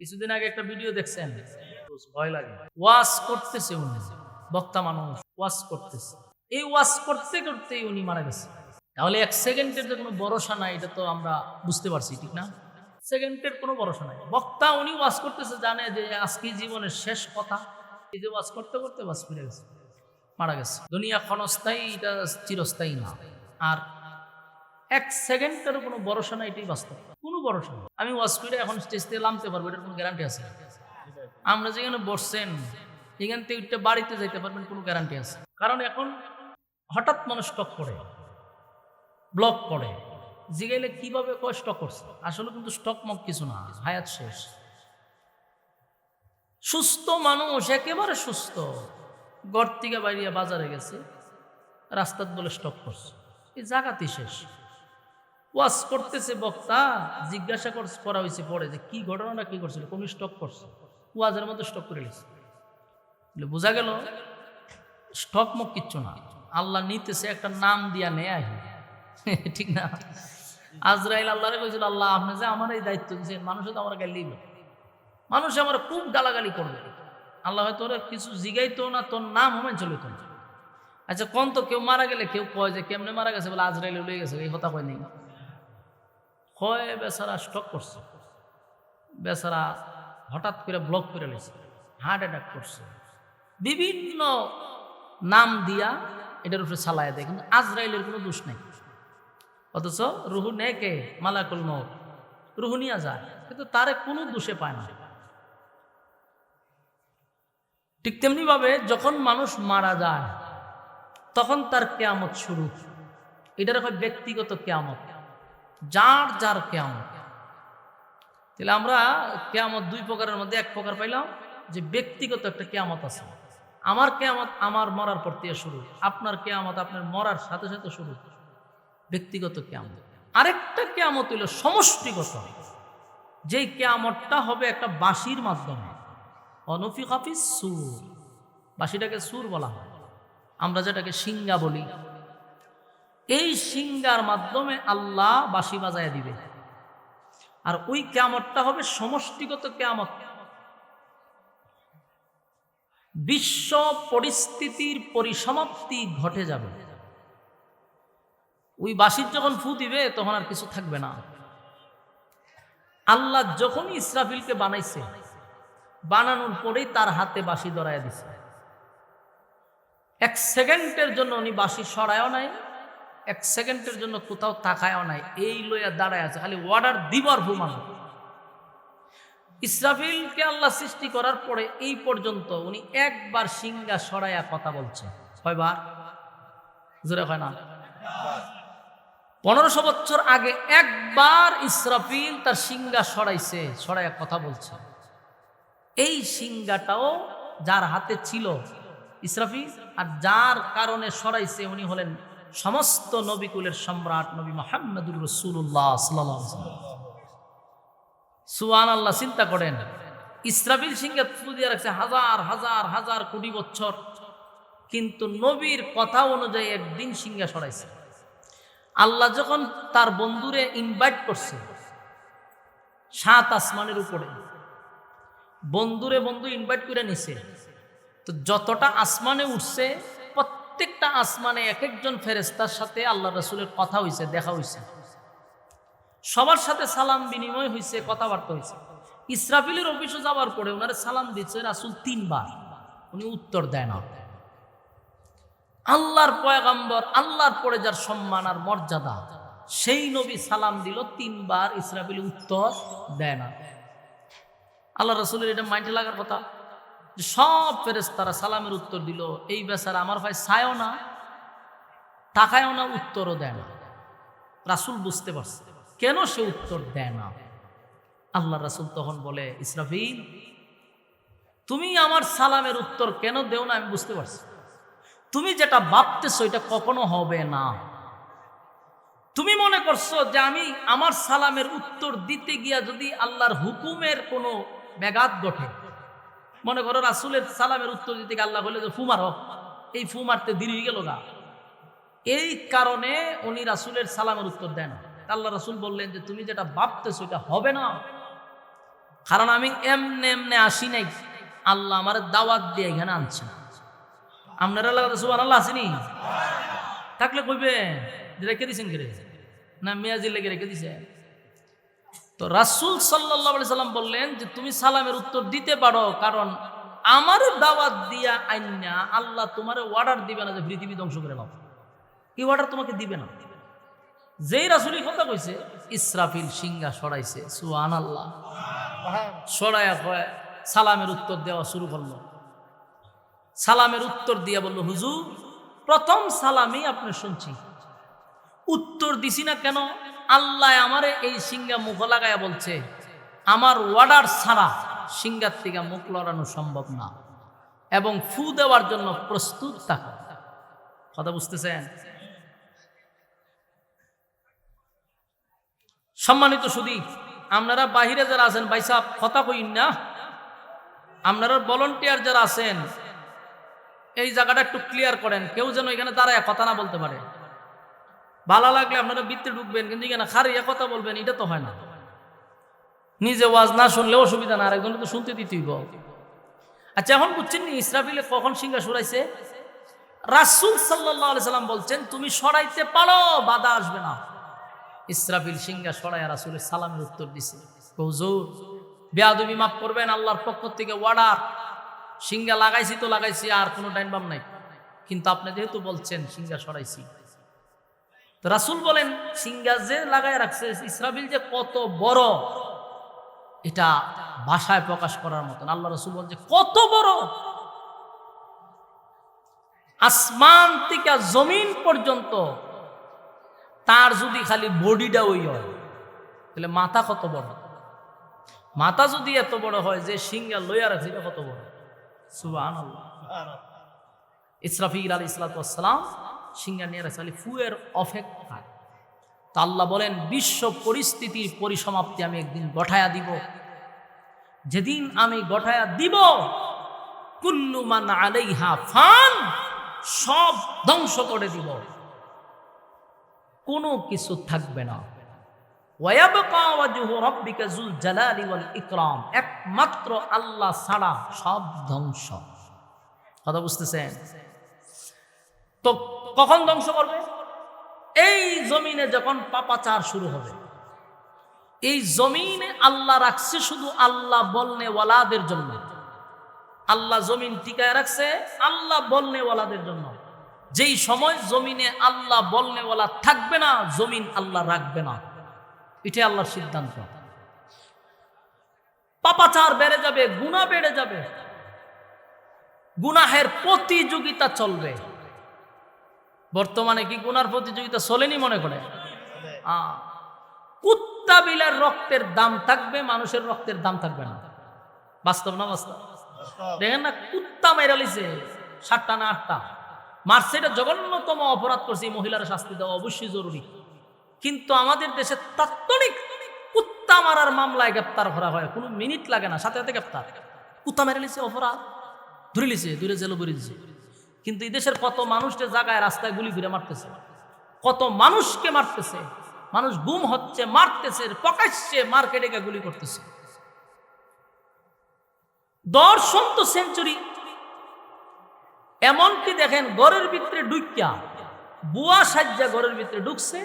কিছুদিন আগে একটা ভিডিও দেখছেন? ভয় লাগে। ওয়াজ করতেছে উনি, বক্তা মানুষ, ওয়াজ করতেছে। এই ওয়াজ করতে করতেই উনি মারা গেছে। তাহলে এক সেকেন্ডের যে কোনো ভরসা নাই, এটা তো আমরা বুঝতে পারছি, ঠিক না? সেকেন্ডের কোনো ভরসা নাই। বক্তা উনি ওয়াজ করতেছে, জানে যে আজকে জীবনের শেষ কথা। এই যে ওয়াজ করতে করতে ওয়াজ ফিরে গেছে। মারা গেছে। দুনিয়া ক্ষণস্থায়ী, এটা চিরস্থায়ী না। আর এক সেকেন্ডের কোনো ভরসা নাই, এটাই বাস্তব। কোনো ভরসা নেই। আমি ওয়াজ করে এখন স্টেজ থেকে নামতে পারব, এটার কোনো গ্যারান্টি আছে? আমরা যেখানে বসছেন, এখান থেকে উঠতে বাড়িতে যাইতে পারবেন, কোনো গ্যারান্টি আছে? কারণ এখন হঠাৎ মানুষ স্টক করে ব্লক করে। জিগাইলে কীভাবে কয় স্টক করছে? আসলে কিন্তু স্টক মক কিছু না, হায়াত শেষ। সুস্থ মানুষ, একেবারে সুস্থ। গড় থেকে বাইরিয়া বাজারে গেছে রাস্তাত বলে স্টক করছে। এই জায়গাতেই শেষ। ওয়াজ করতেছে বক্তা, জিজ্ঞাসা কর- করা হয়েছে পরে যে কি ঘটনাটা কি করছিল কোন স্টক করছে। ওয়াজের মধ্যে স্টক করে গেছে বোঝা গেল স্টক মুখ কিচ্ছু না। আল্লাহ নিতেছে একটা নাম দিয়া নেয়। ঠিক না? আজরাইল আল্লাহরে কইছিল, আল্লাহ, আপনি যে আমার এই দায়িত্ব দিয়েছেন মানুষে তো আমার গালি মানুষ আমার খুব গালাগালি করবে। আল্লাহ ওরা কিছু জিগাইতো না, তোর নাম হোমেন চলিত না। আচ্ছা কোন তো কেউ মারা গেলে কেউ কয় যে, কেমনে মারা গেছে? বলে, আজরাইল লয়ে গেছে। এই কথা কয় নেই। কয় বেচারা স্টক করছে। বেচারা হঠাৎ করে ব্লক করে লেছে হার্ট অ্যাটাক করছে। বিভিন্ন নাম দিয়া এটার উপরে চালায় দেয়, কিন্তু আজরাইলের কোনো দোষ নেই। অথচ রুহু নেয় কে মালাকুল মত রুহু নিয়ে যায়, কিন্তু তারে কোনো দোষে পায় না। ঠিক তেমনি ভাবে যখন মানুষ মারা যায়, তখন তার কেয়ামত শুরু। এটার হয় ব্যক্তিগত কেয়ামত। যার যার কেয়ামত। তাহলে আমরা কেয়ামত দুই প্রকারের মধ্যে এক প্রকার পাইলাম যে ব্যক্তিগত একটা কেয়ামত আছে। আমার কেয়ামত আমার মরার পর থেকে শুরু। আপনার কেয়ামত আপনার মরার সাথে সাথে শুরু। ব্যক্তিগত কেয়ামত। আরেকটা কেয়ামত হইল সমষ্টিগত। যেই কেয়ামতটা হবে একটা বাঁশির মাধ্যমে। অনফি হাফিজ সুর। বাঁশিটাকে সুর বলা হয়। আমরা যেটাকে সিঙ্গা বলি। এই সিঙ্গার মাধ্যমে আল্লাহ বাঁশি বাজায় দিবে। আর ওই কেয়ামতটা হবে সমষ্টিগত কেয়ামত। বিশ্ব পরিস্থিতির পরিসমাপ্তি ঘটে যাবে। ওই বাঁশির যখন ফু দিবে, তখন আর কিছু থাকবে না। আল্লাহ যখনই ইসরাফিলকে বানাইছে বানানোর পরেই তার হাতে বাঁশি ধরায় দিছে। এক সেকেন্ডের জন্য উনি বাঁশি সরায়ও নাই, এক সেকেন্ডের জন্য কোথাও তাকায়ও নাই, এই লইয়া দাঁড়ায় আছে, খালি অর্ডার দিবার ভূমান ইসরাফিলকে আল্লাহ সৃষ্টি করার পরে এই পর্যন্ত উনি একবার সিঙ্গা সরাইয়া কথা বলছে। কয়বার? জোরে হয় না। পনেরোশো বছর আগে একবার ইসরাফিল তার সিঙ্গা সরাইছে, সরাইয়া কথা বলছে। এই সিঙ্গাটাও যার হাতে ছিল ইসরাফিল আর যার কারণে সরাইছে উনি হলেন সমস্ত নবিকুলের সম্রাট নবী মোহাম্মদুর রসুল্লাহ সুয়ান আল্লাহ চিন্তা করেন, ইসরাফিল সিংহে ফু দিয়ে রাখছে হাজার হাজার হাজার কোটি বছর। কিন্তু নবীর কথা অনুযায়ী একদিন সিংহা সরাইছে। আল্লাহ যখন তার বন্ধুরে ইনভাইট করছে, সাত আসমানের উপরে বন্ধুরে বন্ধু ইনভাইট করে নিছে। তো যতটা আসমানে উঠছে, প্রত্যেকটা আসমানে এক একজন ফেরেস্তার সাথে আল্লাহ রসুলের কথা হয়েছে দেখা হয়েছে সবার সাথে সালাম বিনিময় হয়েছে কথাবার্তা হয়েছে ইসরাফিলের অফিসে যাওয়ার পরে ওনারে সালাম দিচ্ছে রাসুল তিনবার। উনি উত্তর দেয় না। আল্লাহর পয়গাম্বর, আল্লাহর পরে যার সম্মান আর মর্যাদা, সেই নবী সালাম দিল তিনবার, ইসরাফিল উত্তর দেয় না। আল্লাহ রসুলের এটা মাইন্ডে লাগার কথা যে সব ফেরেস তারা সালামের উত্তর দিল, এই বেচারা আমার ভাই ছায়ও না, তাকায়ও না, উত্তরও দেয় না। রাসুল বুঝতে পারছে, কেন সে উত্তর দেয় না? আল্লাহ রাসুল তখন বলে, ইসরাফিল, তুমি আমার সালামের উত্তর কেন দেও না আমি বুঝতে পারছি। তুমি যেটা ভাবতেছো এটা কখনো হবে না। তুমি মনে করছ যে আমি আমার সালামের উত্তর দিতে গিয়া যদি আল্লাহর হুকুমের কোনো ব্যাঘাত ঘটে। মনে করো রাসুলের সালামের উত্তর দিতে আল্লাহ বলে যে, ফু মারো। এই ফু মারতে হয়ে গেল না এই কারণে উনি রাসুলের সালামের উত্তর দেন। আল্লাহ রাসুল বললেন যে, তুমি যেটা ভাবতেছো, এটা হবে না। কারণ আমি এমনে এমনে আসি নাই। আল্লাহ আমার দাওয়াত দিয়ে এখানে আনছে। আপনারা লাগাতে সুবান আল্লাহ আসেনি? থাকলে কইবে রেখে দিছেন কে না মেয়াজি লেগে রেখে দিছে? তো রাসুল সাল্লাহ সাল্লাম বললেন যে, তুমি সালামের উত্তর দিতে পারো, কারণ আমার দাওয়াত দিয়া আইনা আল্লাহ তোমার অর্ডার দিবে না যে পৃথিবী ধ্বংস করে নাও এই অর্ডার তোমাকে দিবে না। যেই রাসুলি কথা কইছে, ইসরাফিল সিংহা সরাইছে সুয়ান আল্লাহ সরাইয়া সালামের উত্তর দেওয়া শুরু করল। সালামের উত্তর দিয়া বলল, হুজুর, প্রথম সালামই আপনি শুনছি। উত্তর দিছি না কেন? আল্লাহ আমারে এই সিংহা মুখ লাগায়া বলছে, আমার ওয়ার্ডার ছাড়া সিংহার থেকে মুখ লড়ানো সম্ভব না এবং ফু দেওয়ার জন্য প্রস্তুত থাকো। কথা বুঝতেছেন? সম্মানিত সুদী, আপনারা বাহিরে যারা আছেন, ভাই ভাইসাব কথা কইন না। আপনারা ভলন্টিয়ার যারা আছেন, এই জায়গাটা একটু ক্লিয়ার করেন, কেউ যেন এখানে দাঁড়ায় কথা না বলতে পারে। ভালো লাগলে আপনারা বৃত্তে ঢুকবেন, কিন্তু এখানে খারিয়া কথা বলবেন, এটা তো হয় না। নিজে ওয়াজ না শুনলে অসুবিধা না আরেকজনে তো শুনতে দিতেই আচ্ছা এখন বুঝছেন নি, ইসরাফিলে কখন সিংহা সরাইছে? রাসুল সাল্লাহ সাল্লাম বলছেন, তুমি সরাইতে পারো, বাধা আসবে না। ইসরাফিল সিংহা সরাইয়া রাসুলের সালামের উত্তর দিছে। হুজুর, বেয়াদবি মাফ করবেন, আল্লাহর পক্ষ থেকে ওয়ার্ডার সিংহা লাগাইছি তো লাগাইছি, আর কোনো ডাইন বাম নাই। কিন্তু আপনি যেহেতু বলছেন, সিংহা সরাইছি। রাসুল বলেন সিংহা যে লাগাই রাখছে, ইসরাফিল যে কত বড়, এটা ভাষায় প্রকাশ করার মতন। আল্লাহ রসুল বলছে কত বড়। আসমান থেকে জমিন পর্যন্ত তার যদি খালি বডিটা ওই হয়, তাহলে মাথা কত বড়? মাথা যদি এত বড় হয় যে সিংহা লইয়া রাখছে, এটা কত বড়? সুবাহ ইসরাফির আলী ইসলাতাম সিংহা নিয়ে রাখছে ফুয়ের অপেক্ষা তা আল্লাহ বলেন, বিশ্ব পরিস্থিতির পরিসমাপ্তি আমি একদিন গঠায়া দিব। যেদিন আমি গঠায়া দিব কুল্লুমান আলাইহা ফান, সব ধ্বংস করে দিব। কোনো কিছু থাকবে না। ইকরাম, একমাত্র আল্লাহ ছাড়া সব ধ্বংস। কথা বুঝতেছেন? তো কখন ধ্বংস করবে? এই জমিনে যখন পাপাচার শুরু হবে, এই জমিনে আল্লাহ রাখছে শুধু আল্লাহ বলনেওয়ালাদের জন্য। আল্লাহ জমিন টিকায় রাখছে আল্লাহ বলনেওয়ালাদের জন্য। যেই সময় জমিনে আল্লাহ বলনেওয়ালা থাকবে না, জমিন আল্লাহ রাখবে না। এটাই আল্লাহর সিদ্ধান্ত। পাপাচার বেড়ে যাবে গুণা বেড়ে যাবে। গুনাহের প্রতিযোগিতা চলবে। বর্তমানে কি গুনার প্রতিযোগিতা চলেনি মনে করে? কুত্তা বিলার রক্তের দাম থাকবে মানুষের রক্তের দাম থাকবে না। বাস্তব না বাস্তব? দেখেন না কুত্তা মেরালিছে সাতটা না আটটা। মারছে এটা জঘন্যতম অপরাধ করছে এই মহিলার শাস্তি দেওয়া অবশ্যই জরুরি। কিন্তু আমাদের দেশে তাৎক্ষণিক কুত্তা মারার মামলায় গ্রেপ্তার করা হয়। কোনো মিনিট লাগে না সাথে সাথে গ্রেপ্তার। কুত্তা মেরে লিছে অপরাধ। ধরে লিছে দূরে জেল ভরে দিছে। কিন্তু এই দেশের কত মানুষকে জায়গায় রাস্তায় গুলি ফিরে মারতেছে? কত মানুষকে মারতেছে? মানুষ গুম হচ্ছে, মারতেছে, প্রকাশ্যে মার্কেটে গিয়ে গুলি করতেছে। দর্শন তো সেঞ্চুরি এমনকি দেখেন গড়ের ভিতরে ডুইকা বুয়া সাজ্জা ঘরের ভিতরে ঢুকছে,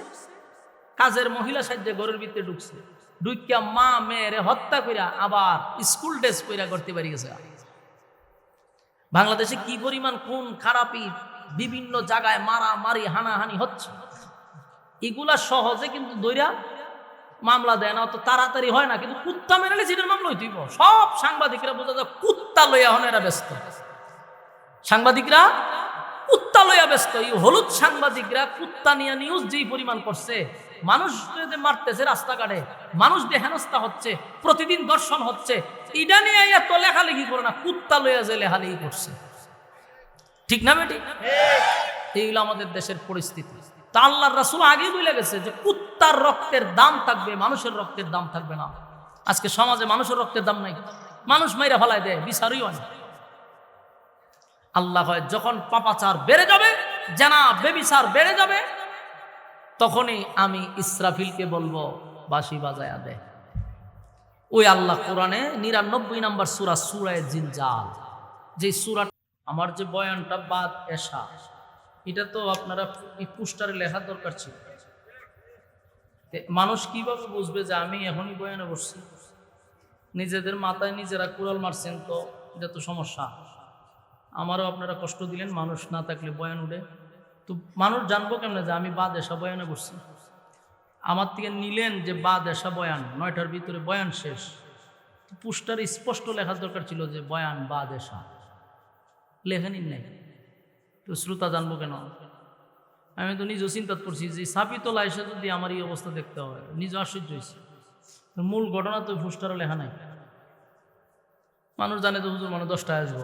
কাজের মহিলা সাজ্জা ঘরের ভিতরে ঢুকছে। ডুইকা মা মেয়েরে হত্যা কইরা আবার স্কুল ড্রেস কইরা করতে পারি গেছে। বাংলাদেশে কি পরিমাণ খুন খারাপি বিভিন্ন জায়গায় মারা মারি হানাহানি হচ্ছে? এগুলা সহজে কিন্তু দৈরা মামলা দেয় না, অত তাড়াতাড়ি হয় না। কিন্তু কুত্তা মেরে সেটার মামলা হইতেইব সব সাংবাদিকরা বোঝা যায় কুত্তা লইয়া হন এরা ব্যস্ত। সাংবাদিকরা কুত্তা লইয়া ব্যস্ত। এই হলুদ সাংবাদিকরা কুত্তা নিয়ে নিউজ যেই পরিমাণ করছে, মানুষ মারতেছে রাস্তাঘাটে। মানুষ হেনস্থা হচ্ছে, প্রতিদিন দর্শন হচ্ছে ইডা নিয়ে এত লেখালেখি করে না? কুত্তা লইয়া যে লেখালেখি করছে? ঠিক না বেটি? এইগুলো আমাদের দেশের পরিস্থিতি। তা আল্লাহর রাসুল বলে গেছে যে কুত্তার রক্তের দাম থাকবে, মানুষের রক্তের দাম থাকবে না। আজকে সমাজে মানুষের রক্তের দাম নাই। মানুষ মাইরা ফেলায় দেয়, বিচারই হয় আল্লাহ হয়, যখন পাপাচার বেড়ে যাবে জানা বেবিসার বেড়ে যাবে, তখনই আমি ইসরাফিলকে বলব, বাঁশি বাজায়া দে। ওই আল্লাহ কোরআনে নিরানব্বই নাম্বার সুরা সুরায় জিলজাল যে সুরা আমার যে বয়ানটা বাদ এসা, এটা তো আপনারা এই পোস্টারে লেখার দরকার ছিল। মানুষ কীভাবে বুঝবে যে আমি এখনই বয়ানে বসছি? নিজেদের মাথায় নিজেরা কুড়াল মারছেন তো, এটা তো সমস্যা। আমারও আপনারা কষ্ট দিলেন, মানুষ না থাকলে বয়ান উঠে। তো মানুষ জানব কেমনে যে আমি বাদ এসা বয়ানে বসছি? আমার থেকে নিলেন যে বা দেশা বয়ান, নয়টার ভিতরে বয়ান শেষ। পোস্টারে স্পষ্ট লেখার দরকার ছিল যে বয়ান বাদ এসা। লেখেনি নাই তো শ্রোতা জানব কেন? আমি তো নিজেও চিন্তা করছি যে সাপিতলা এসে যদি আমার এই অবস্থা দেখতে হয় নিজে আশ্চর্য হয়েছে। মূল ঘটনা তো পোস্টারে লেখা নাই। মানুষ জানে তো হুজুর মানে দশটায় আসব।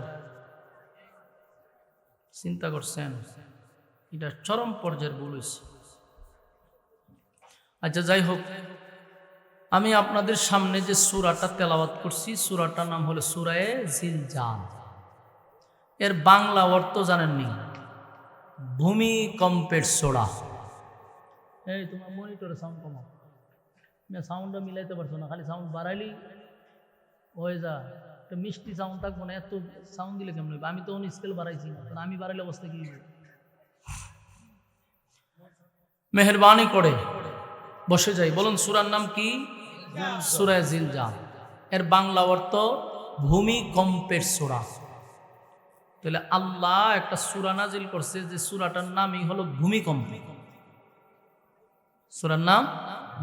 চিন্তা করছেন, এটা চরম পর্যায়ের ভুল হয়েছে। আচ্ছা যাই হোক। আমি আপনাদের সামনে যে সুরাটা তেলাওয়াত করছি, সুরাটার নাম হলো সুরায়ে জিলজাল। এর বাংলা অর্থ জানেননি? ভূমিকম্পের সোড়া এই, তোমার মনিটরে সাউন্ড কমাও। না সাউন্ডটা মিলাইতে পারছ না, খালি সাউন্ড বাড়াইলেই হয়ে যা একটা মিষ্টি সাউন্ড থাকব না, এত সাউন্ড দিলে কেমন? আমি তো অন্য স্কেল বাড়াইছি না আমি বাড়াইলে অবস্থা কি? মেহরবানি করে। বসে যাই। বলুন, সুরার নাম কি? সুরায় জিলজাল। এর বাংলা অর্থ ভূমিকম্পের সুরা। তাহলে আল্লাহ একটা সুরা নাজিল করছে যে সুরাটার নামই হলো ভূমিকম্প। সুরার নাম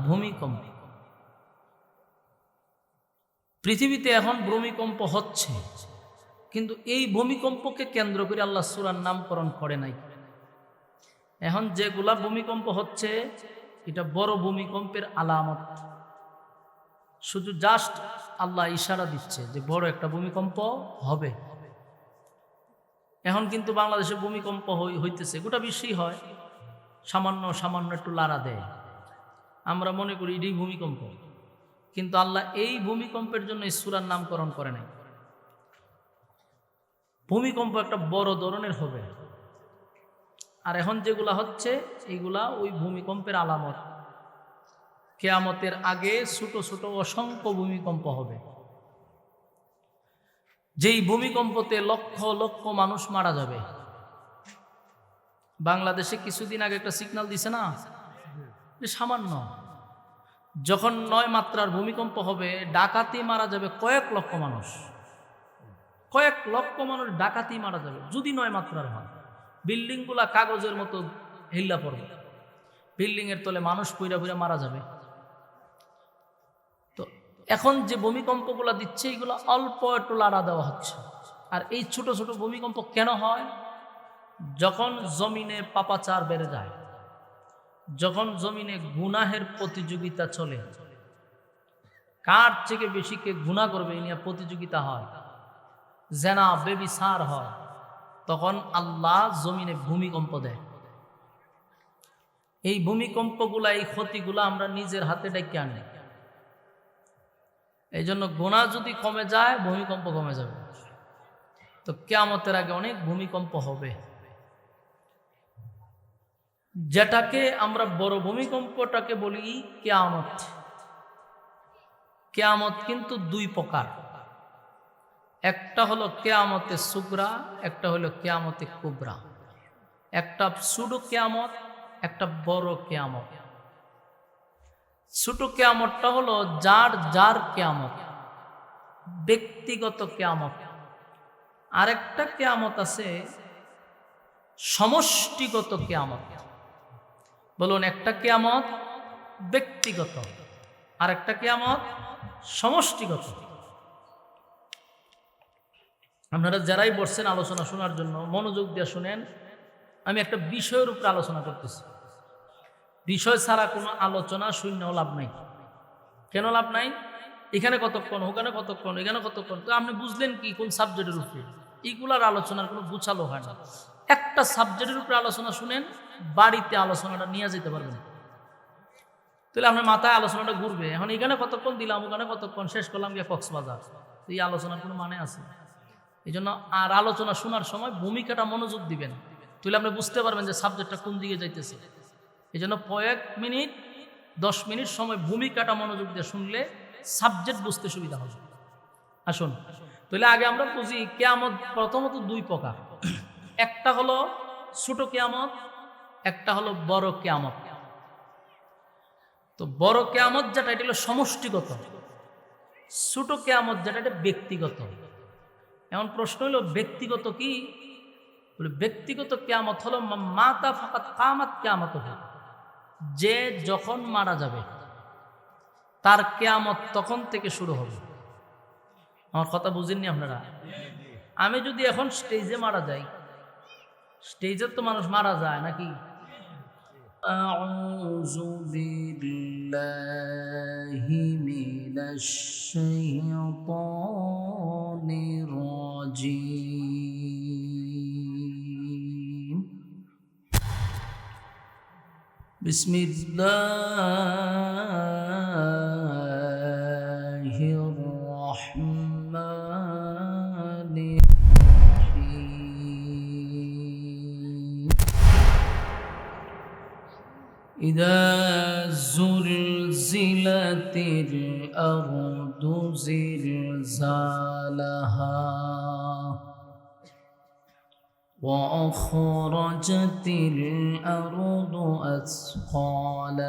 ভূমিকম্প। পৃথিবীতে এখন ভূমিকম্প হচ্ছে, কিন্তু এই ভূমিকম্পকে কেন্দ্র করে আল্লাহ সুরার নামকরণ করে নাই। এখন যেগুলা ভূমিকম্প হচ্ছে এটা বড় ভূমিকম্পের আলামত। শুধু জাস্ট আল্লাহ ইশারা দিচ্ছে যে বড় একটা ভূমিকম্প হবে। এখন কিন্তু বাংলাদেশে ভূমিকম্প হইতেছে, গোটা বিশ্বেই হয়। সামান্য সামান্য একটু লাড়া দেয়। আমরা মনে করি এটাই ভূমিকম্প। কিন্তু আল্লাহ এই ভূমিকম্পের জন্য এই সুরার নামকরণ করে নাই। ভূমিকম্প একটা বড় ধরনের হবে। আর এখন যেগুলা হচ্ছে, এইগুলা ওই ভূমিকম্পের আলামত। কেয়ামতের আগে ছোট ছোট অসংখ্য ভূমিকম্প হবে। যেই ভূমিকম্পতে লক্ষ লক্ষ মানুষ মারা যাবে। বাংলাদেশে কিছুদিন আগে একটা সিগন্যাল দিছে না? সামান্য। যখন নয় মাত্রার ভূমিকম্প হবে, ডাকাতি মারা যাবে কয়েক লক্ষ মানুষ। কয়েক লক্ষ মানুষ ডাকাতি মারা যাবে, যদি নয় মাত্রার হয়। বিল্ডিংগুলা কাগজের মতো হিল্লা পড়বে বিল্ডিংয়ের তলে মানুষ পুইরা পুইরা মারা যাবে। তো এখন যে ভূমিকম্পগুলো দিচ্ছে, এগুলো অল্প একটু লাড়া দেওয়া হচ্ছে। আর এই ছোট ছোট ভূমিকম্প কেন হয়? যখন জমিনে পাপাচার বেড়ে যায়, যখন জমিনে গুনাহের প্রতিযোগিতা চলে, কার থেকে বেশি কে গুণা করবে এই নিয়ে প্রতিযোগিতা হয়, জেনা বেবিসার হয়। তখন আল্লাহ জমিনে ভূমিকম্প দেয়। এই ভূমিকম্পগুলা এই ক্ষতিগুলা আমরা নিজের হাতে ডেকে আনি। এই জন্য গোনা যদি কমে যায়, ভূমিকম্প কমে যাবে। তো কেয়ামতের আগে অনেক ভূমিকম্প হবে। যেটাকে আমরা বড় ভূমিকম্পটাকে বলি কেয়ামত। কেয়ামত কিন্তু দুই প্রকার। একটা হলো কেয়ামতে সুগরা, একটা হলো কেয়ামতে কুবরা। একটা সুডো কেয়ামত, একটা বড় কেয়ামত। ছোট কেয়ামতটা হলো যার যার কেয়ামত, ব্যক্তিগত কেয়ামত। আরেকটা কেয়ামত আছে সমষ্টিগত কেয়ামত। বলুন, একটা কেয়ামত ব্যক্তিগত, আরেকটা কেয়ামত সমষ্টিগত। আপনারা যারাই বসছেন আলোচনা শোনার জন্য, মনোযোগ দিয়ে শুনেন। আমি একটা বিষয়ের উপরে আলোচনা করতেছি। বিষয় ছাড়া কোনো আলোচনা শূন্য লাভ নাই। কেন লাভ নাই? এখানে কতক্ষণ, ওখানে কতক্ষণ, এখানে কতক্ষণ? তো আপনি বুঝলেন কি, কোন সাবজেক্টের উপরে? এইগুলার আলোচনার কোনো গুছালো হয় না। একটা সাবজেক্টের উপরে আলোচনা শুনেন, বাড়িতে আলোচনাটা নিয়ে যেতে পারবেন। তাহলে আপনার মাথায় আলোচনাটা ঘুরবে। এখন এখানে কতক্ষণ দিলাম, ওখানে কতক্ষণ, শেষ করলাম গিয়ে কক্সবাজার। এই আলোচনার কোনো মানে আছে? এই জন্য আর আলোচনা শোনার সময় ভূমিকাটা মনোযোগ দিবেন। তাহলে আপনি বুঝতে পারবেন যে সাবজেক্টটা কোন দিকে যাইতেছে। এই জন্য কয়েক মিনিট, দশ মিনিট সময় ভূমিকাটা মনোযোগ দিয়ে শুনলে সাবজেক্ট বুঝতে সুবিধা হবে। আসুন, তাহলে আগে আমরা বুঝি কেয়ামত প্রথমত দুই প্রকার। একটা হলো ছোট কেয়ামত, একটা হলো বড় কেয়ামত। তো বড় কেয়ামত যেটা, এটা হলো সমষ্টিগত। ছোট কেয়ামত যেটা, এটা ব্যক্তিগত। এমন প্রশ্ন হলো ব্যক্তিগত কি বলে ব্যক্তিগত কেয়ামত হলো মা- মাতা ফাকাত কামাত কেয়ামত হলো যে যখন মারা যাবে তার কেয়ামত তখন থেকে শুরু হবে আমার কথা বুঝেননি আপনারা আমি যদি এখন স্টেজে মারা যাই স্টেজে তো মানুষ মারা যায় নাকি أعوذ بالله من الشيطان الرجيم بسم الله الرحمن الرحيم إذا زلزلت الأرض زلزالها وأخرجت الأرض أثقالها.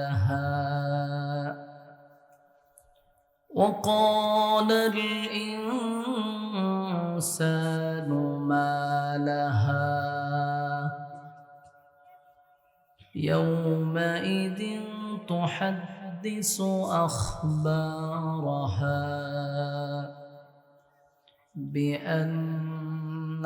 وقال الإنسان ما لها. يومئذ تحدث أخبارها بأن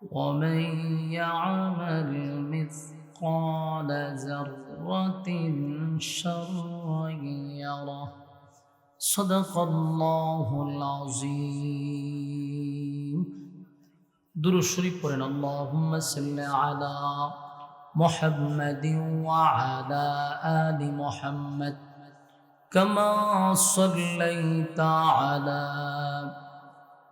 ومن يعمل مثقال ذرة شرا يره. صدق الله العظيم. درو شريف قرن اللهم صل على محمد وعلى آل محمد كما صليت على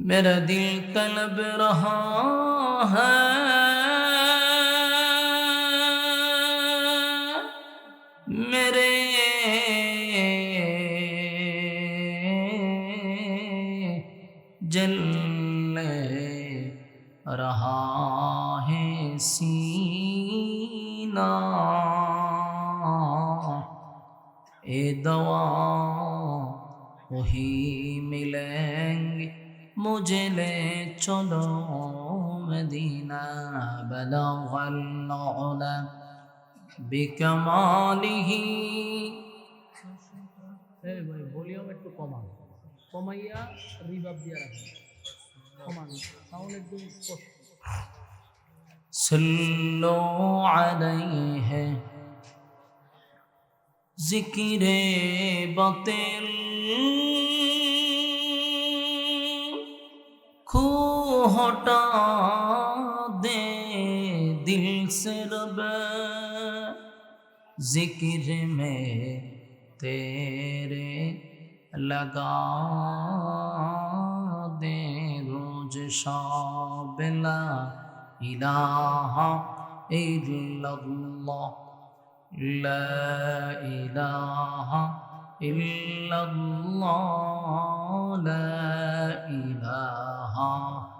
मेरा दिल तलब रहा है জেলে চলো মদিনা বলগল্লা বিকমালিহি। ভাই ভলিউম একটু কমান। কমাইয়া রিভাব দিয়া রাখুন কমান সাউন্ড একদম স্পষ্ট। সল্লো আলাইহি জিকিরে বাতিল। हटा दे दिल से रब जिक्र में तेरे लगा दे रोज शाबिला इलाहा इल्लल्लाह ला इलाहा इल्लल्लाह ला इलाहा हाँ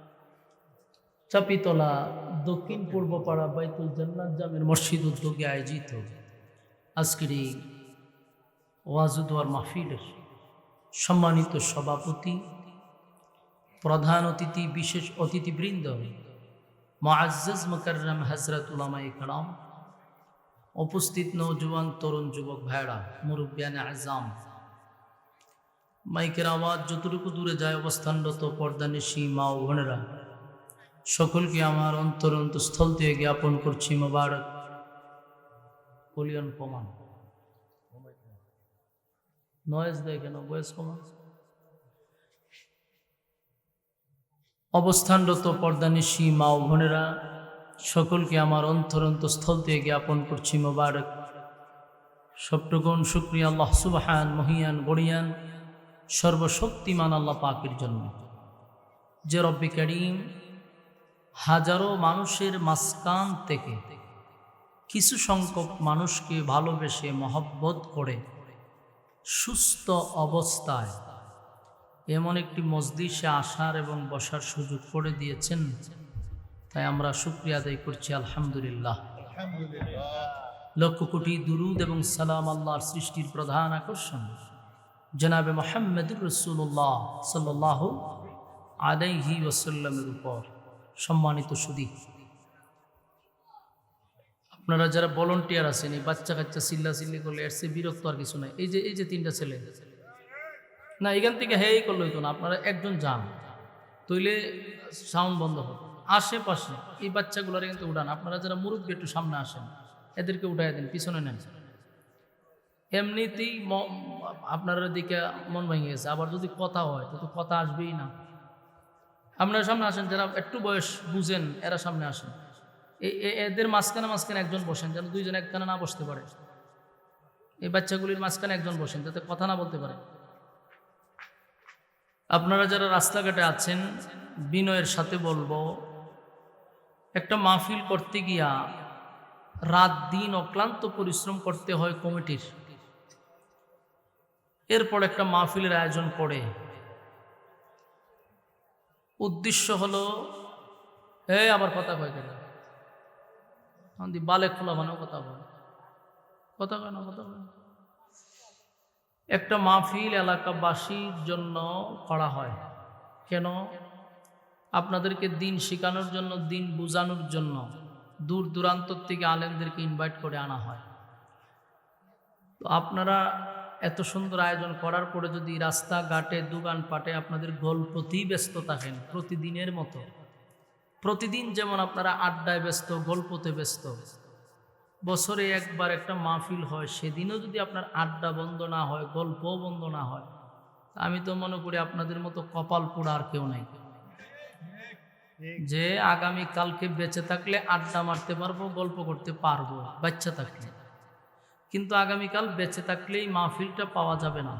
চাপিতলা দক্ষিণ পূর্ব পাড়া বাইতুল জান্নাত জামের মসজিদ উদ্যোগে আয়োজিত আজকের এই ওয়াজুদুয়ার মাহফিলের সম্মানিত সভাপতি প্রধান অতিথি বিশেষ অতিথিবৃন্দ মোয়াজ্জজ মকরম হজরত উলামা ইকরাম উপস্থিত নৌজওয়ান তরুণ যুবক ভাইরা মুরব্বিয়ান আজাম মাইকের আওয়াজ যতটুকু দূরে যায় অবস্থানরত পর্দানিশী মা ও বোনেরা। সকলকে আমার অন্তর অন্তঃস্থল থেকে জ্ঞাপন করছি মোবারক। কলিয়ন কমান নয়েজ দেয় কেন? বয়স কমান। অবস্থানরত পর্দানিশী মা ও বোনেরা, সকলকে আমার অন্তর অন্তঃস্থল থেকে জ্ঞাপন করছি মোবারক। সপ্তগুণ শুক্রিয়া আল্লাহ সুবাহান, মহিয়ান, গড়িয়ান, সর্বশক্তিমান আল্লাহ পাকের জন্য। যে রব্বি করিম হাজারো মানুষের মাসকান থেকে কিছু সংখ্যক মানুষকে ভালোবেসে মহব্বত করে সুস্থ অবস্থায় এমন একটি মসজিষে আসার এবং বসার সুযোগ করে দিয়েছেন। তাই আমরা শুক্রিয়া আদায় করছি আলহামদুলিল্লাহ। লক্ষ কোটি দুরুদ এবং সালাম আল্লাহর সৃষ্টির প্রধান আকর্ষণ। জনাবে মোহাম্মদুর রসুল্লাহ সাল্লাহ আলাইহি ওসাল্লামের উপর। সম্মানিত সুদী। আপনারা যারা ভলন্টিয়ার আছেন, এই বাচ্চা কাচ্চা চিল্লা চিল্লি করলে এর চেয়ে বিরক্ত আর কিছু নাই। এই যে এই যে তিনটা ছেলে। না, এখান থেকে হেই করলে হইতো না, আপনারা একজন যান। তৈলে সাউন্ড বন্ধ হোক। আশেপাশে এই বাচ্চাগুলোর কিন্তু উঠান। আপনারা যারা মুরব্বী একটু সামনে আসেন, এদেরকে উঠাই দেন, পিছনে নেন। এমনিতেই আপনার দিকে মন ভেঙে গেছে। আবার যদি কথা হয় তো কথা আসবেই না। আপনারা সামনে আসেন, যারা একটু বয়স বুঝেন, এরা সামনে আসেন। এদের মাঝখানে মাঝখানে একজন বসেন, যেন দুইজন একখানে না বসতে পারে। এই বাচ্চাগুলির মাঝখানে একজন বসেন, যাতে কথা না বলতে পারে। আপনারা যারা রাস্তাঘাটে আছেন, বিনয়ের সাথে বলব, একটা মাহফিল করতে গিয়া রাত দিন অক্লান্ত পরিশ্রম করতে হয় কমিটির। এরপর একটা মাহফিলের আয়োজন করে উদ্দেশ্য হলো এ আবার কথা কয় কেন? আমাদের বালে খোলা বানাও, কথা বলে। কথা কয় না, কথা কয় একটা মাহফিল এলাকাবাসীর জন্য করা হয়। কেন? আপনাদেরকে দিন শেখানোর জন্য, দিন বোঝানোর জন্য দূর দূরান্তর থেকে আলেমদেরকে ইনভাইট করে আনা হয়। তো আপনারা এত সুন্দর আয়োজন করার পরে যদি রাস্তাঘাটে, দোকানপাটে আপনাদের গল্পতেই ব্যস্ত থাকেন প্রতিদিনের মতো। প্রতিদিন যেমন আপনারা আড্ডায় ব্যস্ত, গল্পতে ব্যস্ত। বছরে একবার একটা মাহফিল হয়, সেদিনও যদি আপনার আড্ডা বন্ধ না হয়, গল্পও বন্ধ না হয়, আমি তো মনে করি আপনাদের মতো কপাল পোড়া আর কেউ নাই। যে আগামী কালকে বেঁচে থাকলে আড্ডা মারতে পারব, গল্প করতে পারব, বাচ্চা থাকলে। কিন্তু আগামীকাল বেঁচে থাকলেই মাহফিলটা পাওয়া যাবে না।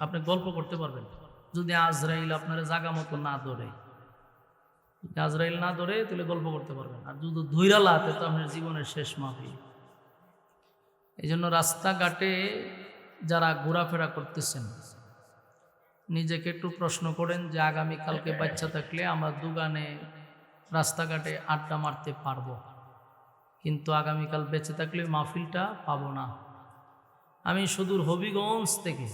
আপনি গল্প করতে পারবেন। যদি আজরাইল আপনার জাগা মতো না ধরে আজরাইল না ধরে তাহলে গল্প করতে পারবেন। আর যদি ধৈরা লাতে তো আপনার জীবনের শেষ মাহফিল। এই জন্য রাস্তাঘাটে যারা ঘোরাফেরা করতেছেন, নিজেকে একটু প্রশ্ন করেন যে আগামীকালকে বাচ্চা থাকলে আমরা দোকানে রাস্তাঘাটে আড্ডা মারতে পারব? কিন্তু আগামীকাল বেঁচে থাকলে মাহফিলটা পাবো না। আমি সুদূর হবিগঞ্জ থেকে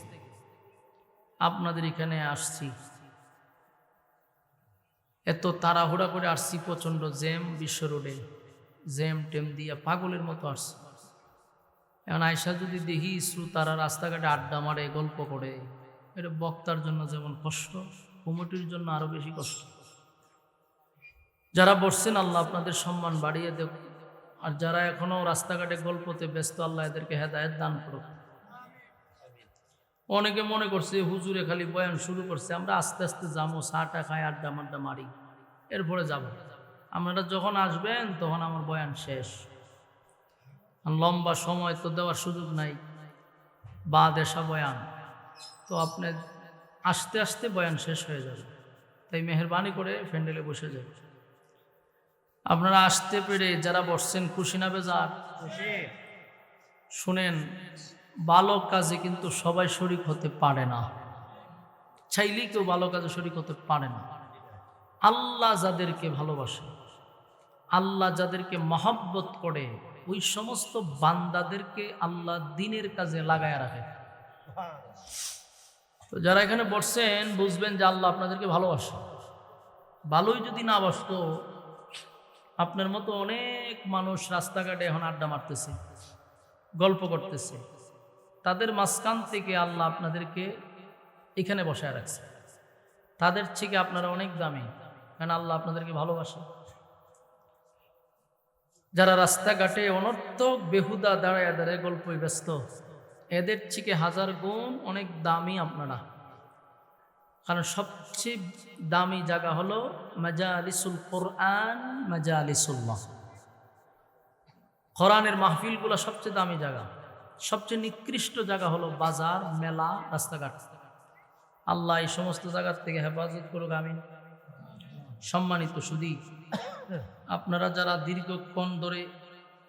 আপনাদের এখানে আসছি। এত তাড়াহুড়া করে আসছি, প্রচণ্ড জ্যাম বিশ্ব রোডে। জ্যাম টেম দিয়ে পাগলের মতো আসছি। এখন আয়সা যদি দেখি শ্রোতারা রাস্তাঘাটে আড্ডা মারে, গল্প করে, এটা বক্তার জন্য যেমন কষ্ট, কমিটির জন্য আরও বেশি কষ্ট। যারা বসছেন, আল্লাহ আপনাদের সম্মান বাড়িয়ে দেব আর যারা এখনও রাস্তাঘাটে গল্পতে ব্যস্ত, আল্লাহ এদেরকে হেদায়ত দান করুক। অনেকে মনে করছে, হুজুরে খালি বয়ান শুরু করছে, আমরা আস্তে আস্তে যাব চাটা খাই আড্ডা মাড্ডা মারি, এরপরে যাব। আপনারা যখন আসবেন, তখন আমার বয়ান শেষ। লম্বা সময় তো দেওয়ার সুযোগ নাই বা দেশা বয়ান। তো আপনি আস্তে আস্তে বয়ান শেষ হয়ে যাবে। তাই মেহরবানি করে ফ্যান্ডেলে বসে যাবে। আপনারা আসতে পেরে যারা বসছেন খুশি না বেজার? শুনেন ভালো কাজে কিন্তু সবাই শরিক হতে পারে না। চাইলেই কেউ ভালো কাজে শরিক হতে পারে না। আল্লাহ যাদেরকে ভালোবাসে আল্লাহ যাদেরকে মহাব্বত করে ওই সমস্ত বান্দাদেরকে আল্লাহ দিনের কাজে লাগায় রাখে। তো যারা এখানে বসছেন বুঝবেন যে আল্লাহ আপনাদেরকে ভালোবাসে। ভালোই যদি না বসতো আপনার মতো অনেক মানুষ রাস্তাঘাটে এখন আড্ডা মারতেছে, গল্প করতেছে। তাদের মাঝখান থেকে আল্লাহ আপনাদেরকে এখানে বসায় রাখছে। তাদের থেকে আপনারা অনেক দামি, কারণ আল্লাহ আপনাদেরকে ভালোবাসে। যারা রাস্তাঘাটে অনর্থক, বেহুদা দাঁড়ায় দাঁড়ায় গল্পই ব্যস্ত, এদের থেকে হাজার গুণ অনেক দামি আপনারা। কারণ সবচেয়ে দামি জায়গা হলো মাজালিসুল কোরআন, মাজালিসুল্লাহ। কোরআনের মাহফিলগুলো সবচেয়ে দামি জায়গা। সবচেয়ে নিকৃষ্ট জায়গা হলো বাজার, মেলা, রাস্তাঘাট। আল্লাহ এই সমস্ত জায়গার থেকে হেফাজত করুক আমি সম্মানিত সুদী, আপনারা যারা দীর্ঘক্ষণ ধরে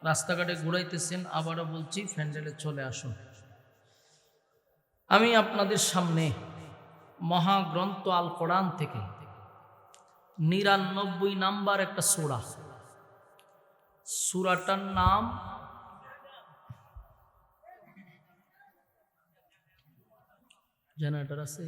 রাস্তাঘাটে ঘুরাইতেছেন, আবারও বলছি ফ্যান্ডেলে চলে আসুন। আমি আপনাদের সামনে মহাগ্রন্থ আল কোরআন থেকে নিরানব্বই নাম্বার একটা সুরা। সুরাটার নাম জেনারেটর আছে?